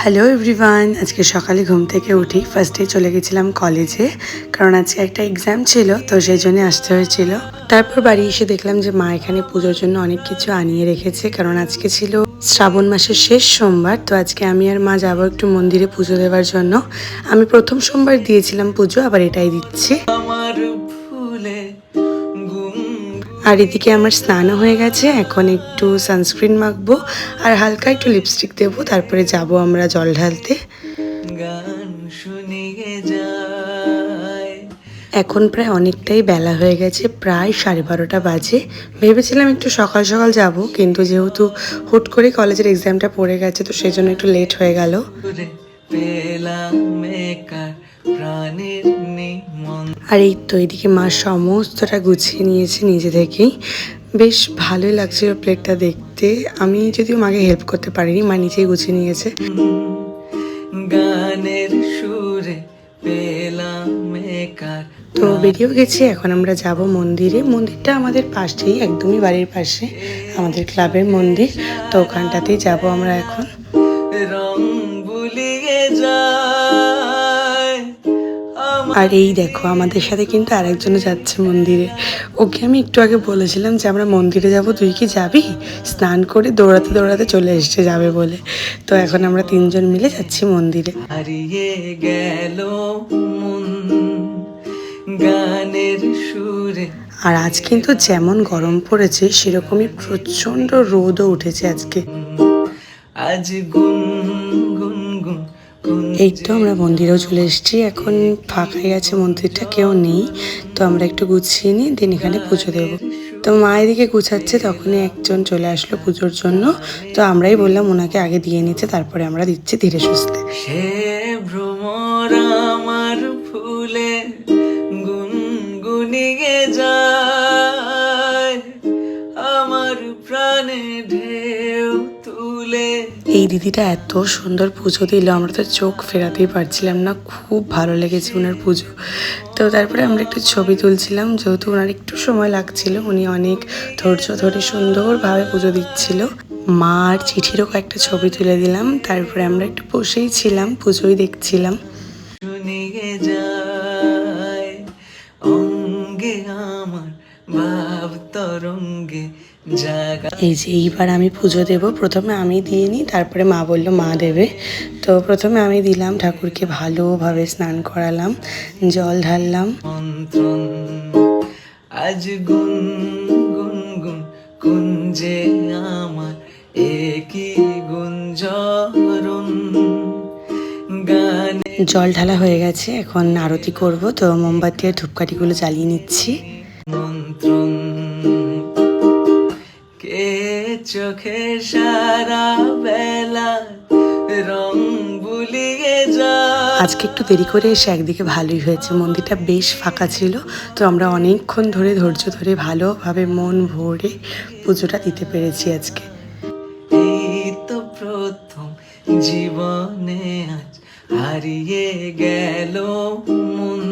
Hello everyone আজকে সকালে ঘুম থেকে উঠি। ফার্স্টে চলে গেছিলাম কলেজে কারণ আজকে একটা এক্সাম ছিল, তো সেই জন্য আসতে হয়েছিল। তারপর বাড়ি এসে দেখলাম যে মা এখানে পুজোর জন্য অনেক কিছু আনিয়ে রেখেছে, কারণ আজকে ছিল শ্রাবণ মাসের শেষ সোমবার, তো আজকে আমি আর মা যাব একটু মন্দিরে পুজো দেওয়ার জন্য। আমি প্রথম সোমবার দিয়েছিলাম পুজো, আবার এটাই দিচ্ছি। আমার আর এদিকে আমার স্নানও হয়ে গেছে এখন একটু সানস্ক্রিন মাখবো আর হালকা একটু লিপস্টিক দেবো তারপরে যাব আমরা জল ঢালতে। গান শুনিয়ে যায়। এখন প্রায় অনেকটাই বেলা হয়ে গেছে প্রায় সাড়ে বারোটা বাজে। ভেবেছিলাম একটু সকাল সকাল যাব কিন্তু যেহেতু হুট করে কলেজের এক্সামটা পড়ে গেছে তো সেই জন্য একটু লেট হয়ে গেল। প্রাণের আর এই তো এদিকে মা সমস্তটা গুছিয়ে নিয়েছে নিজে থেকেই। বেশ ভালোই লাগছিল প্লেটটা দেখতে। আমি যদিও মাকে হেল্প করতে পারিনি মা নিজেই গুছিয়ে নিয়েছে। গানের সুরে পেলাম তো বেরিয়েও গেছি এখন আমরা যাব মন্দিরে। মন্দিরটা আমাদের পাশেই একদমই বাড়ির পাশে আমাদের ক্লাবের মন্দির। তো ওখানটাতেই যাব আমরা এখন। আর এই দেখো আমাদের সাথে কিন্তু আরেকজনও যাচ্ছে মন্দিরে। ওকে আমি একটু আগে বলেছিলাম যে আমরা মন্দিরে যাব তুই কি যাবি? স্নান করে দৌড়াতে দৌড়াতে চলে এসছে যাবে বলে। তো এখন আমরা তিনজন মিলে যাচ্ছি মন্দিরে। হারিয়ে গেল মন গানের সুরে। আর আজ কিন্তু যেমন গরম পড়েছে সেরকমই প্রচণ্ড রোদও উঠেছে আজকে। আজ গুন গুন গুন গুন এই তো আমরা মন্দিরেও চলে এসেছি। এখন ফাঁকাই আছে, মন্দিরটা কেউ নেই। তো আমরা একটু গুছিয়ে নিই, দিন এখানে পুজো দেবো। তো মা এদিকে গুছাচ্ছে, তখনই একজন চলে আসলো পুজোর জন্য। তো আমরাই বললাম, ওনাকে আগে দিয়ে নিচ্ছে তারপরে আমরা দিচ্ছি ধীরে সুস্থে। সে এই দিদিটা এত সুন্দর পুজো দিল, আমরা তো চোখ ফেরাতেই পারছিলাম না, খুব ভালো লেগেছে ওনার পুজো। তো তারপরে আমরা একটু ছবি তুলছিলাম, যেহেতু ওনার একটু সময় লাগছিল, উনি অনেক ধৈর্য ধরে সুন্দরভাবে পুজো দিচ্ছিল। মা আর চিঠিরও কয়েকটা ছবি তুলে দিলাম, তারপরে আমরা একটু বসেই ছিলাম, পুজোই দেখছিলাম। অঙ্গে আমার ভাব তরঙ্গে এই যে এইবার আমি পুজো দেব। প্রথমে আমি দিয়ে নিই তারপরে মা বলল মা দেবে। তো প্রথমে আমি দিলাম ঠাকুরকে ভালোভাবে স্নান করালাম জল ঢাললাম। আজ গুন গুন গুন কুঞ্জে আমার একই গুঞ্জরণ গানে জল ঢালা হয়ে গেছে এখন আরতি করব। তো মোমবাতি আর ধূপকাঠিগুলো জ্বালিয়ে নিচ্ছি। মন্ত্রণ চোখে সারা বেলা রং বুলিয়ে যা আজকে একটু দেরি করে এসে একদিকে ভালোই হয়েছে। মন্দিরটা বেশ ফাঁকা ছিল তো আমরা অনেকক্ষণ ধরে ধৈর্য ধরে ভালোভাবে মন ভরে পুজোটা দিতে পেরেছি আজকে। এই তো প্রথম জীবনে আজ হারিয়ে গেল মন।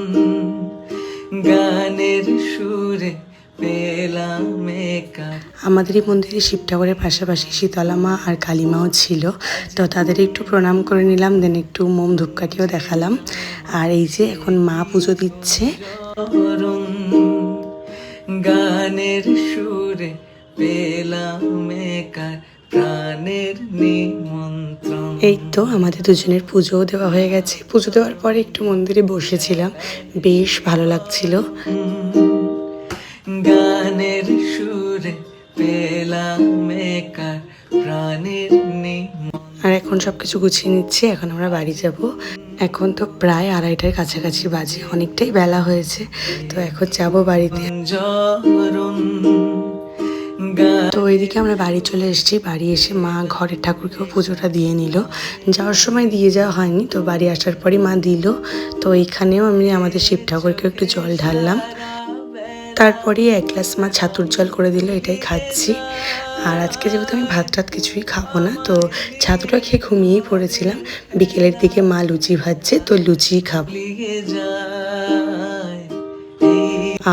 গানের সুরে পেলাম একার আমাদের এই মন্দিরে শিব ঠাকুরের পাশাপাশি শীতলা মা আর কালী মাও ছিল। তো তাদের একটু প্রণাম করে নিলাম দেন একটু মোম ধূপকাঠিও দেখালাম। আর এই যে এখন মা পুজো দিচ্ছে। গানের সুরে পেলাম প্রাণের নিমন্ত্রণ। এই তো আমাদের দুজনের পুজোও দেওয়া হয়ে গেছে। পুজো দেওয়ার পরে একটু মন্দিরে বসেছিলাম বেশ ভালো লাগছিল। আর এখন সব কিছু গুছিয়ে নিচ্ছি, এখন আমরা বাড়ি যাব। এখন তো প্রায় আড়াইটার কাছাকাছি বাজে, অনেকটাই বেলা হয়েছে, তো এখন যাব বাড়িতে। তো ওইদিকে আমরা বাড়ি চলে এসেছি, বাড়ি এসে মা ঘরের ঠাকুরকেও পুজোটা দিয়ে নিল। যাওয়ার সময় দিয়ে যাওয়া হয়নি, তো বাড়ি আসার পরই মা দিল। তো এইখানেও আমি আমাদের শিব ঠাকুরকেও একটু জল ঢাললাম। তারপরে এক গ্লাস মা ছাতুর জল করে দিল, এটাই খাচ্ছি। আর আজকে যেহেতু আমি ভাত টাত কিছুই খাব না, তো ছাতুটা খেয়ে ঘুমিয়েই পড়েছিলাম। বিকেলের দিকে মা লুচি ভাজছে, তো লুচিই খাব।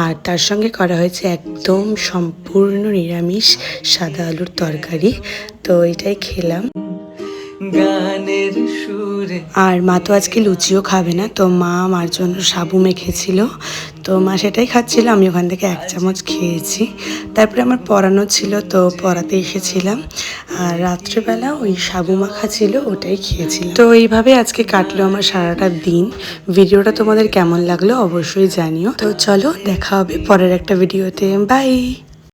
আর তার সঙ্গে করা হয়েছে একদম সম্পূর্ণ নিরামিষ সাদা আলুর তরকারি, তো এটাই খেলাম। গানের সুরে আর মা তো আজকে লুচিও খাবে না, তো মা আমার জন্য সাবু মেখেছিল তো মা সেটাই খাচ্ছিল, আমি ওখান থেকে এক চামচ খেয়েছি। তারপরে আমার পড়ানো ছিল, তো পড়াতে এসেছিলাম। আর রাত্রেবেলা ওই সাবু মাখা ছিল, ওটাই খেয়েছিলাম। তো এইভাবে আজকে কাটলো আমার সারাটা দিন। ভিডিওটা তোমাদের কেমন লাগল অবশ্যই জানিও। তো চলো, দেখা হবে পরের একটা ভিডিওতে। বাই!